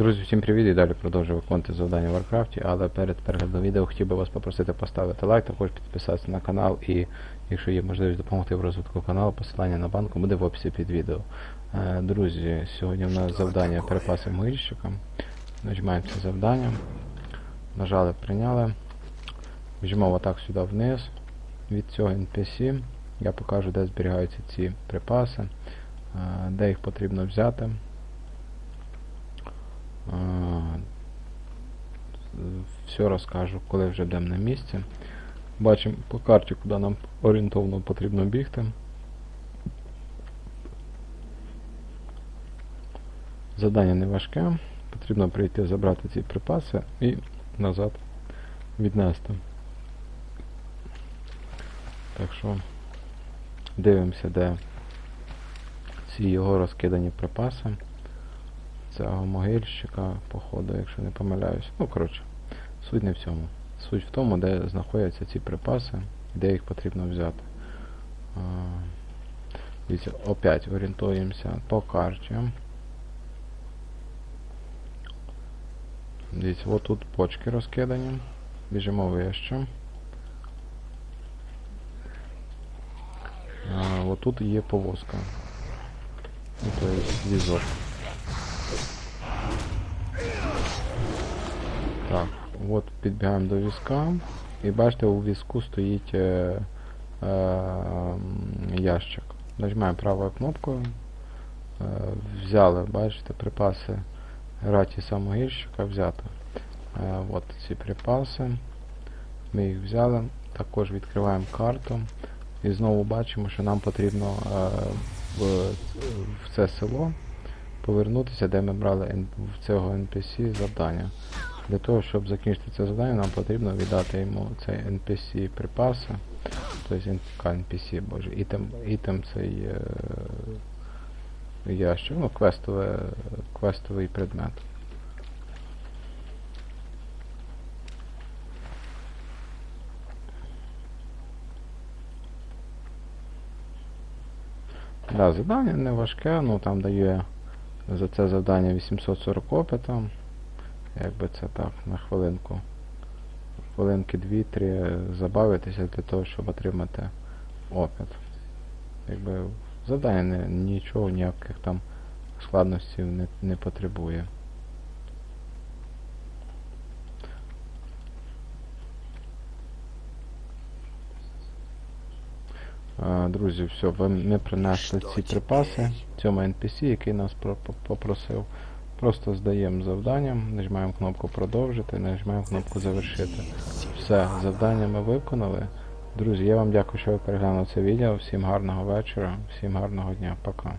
Друзі, всім привіт і далі продовжую виконувати завдання в Варкрафті, але перед переглядом відео хотів би вас попросити поставити лайк, також підписатися на канал і якщо є можливість допомогти в розвитку каналу, посилання на банку буде в описі під відео. Е, Друзі, сьогодні в нас завдання перепаси могильщика. Нажимаємо це завдання. Нажали, прийняли. Біжимо отак сюди вниз. Від цього NPC я покажу, де зберігаються ці припаси, е, де їх потрібно взяти. Все розкажу, коли вже йдемо на місці. Бачимо по карті, куди нам орієнтовно потрібно бігти. Завдання не важке. Потрібно прийти забрати ці припаси і назад віднести. Так що дивимося, де ці його розкидані припаси цього могильщика, походу, якщо не помиляюсь. Ну, коротше, суть не в цьому. Суть в тому, де знаходяться ці припаси, де їх потрібно взяти. Дивіться, опять орієнтуємося по карті. Дивіться, отут почки розкидані. Біжимо вище. А, отут є повозка. То є візок. Так, от підбігаємо до візка. І бачите, у візку стоїть е, е, ящик. Нажимаємо правою кнопкою. Е, взяли, бачите, припаси раті самогірщика взято. Е, от ці припаси. Ми їх взяли. Також відкриваємо карту. І знову бачимо, що нам потрібно е, в, в це село повернутися, де ми брали в цього NPC завдання. Для того, щоб закінчити це завдання, нам потрібно віддати йому цей NPC припаси. Тобто NPC, боже, ітем, ітем цей е, ящик, ну, квестове, квестовий предмет. Да, завдання не важке, ну там дає за це завдання 840 опита. Якби це так, на хвилинку. Хвилинки 2-3 забавитися для того, щоб отримати опит. Якби завдання не, нічого, ніяких там складностей не, не потребує. Друзі, все, ви ми принесли ці припаси цьому NPC, який нас попросив. Просто здаємо завдання, нажимаємо кнопку продовжити, нажимаємо кнопку завершити. Все, завдання ми виконали. Друзі, я вам дякую, що ви переглянули це відео. Всім гарного вечора, всім гарного дня, пока.